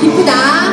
기쁘다.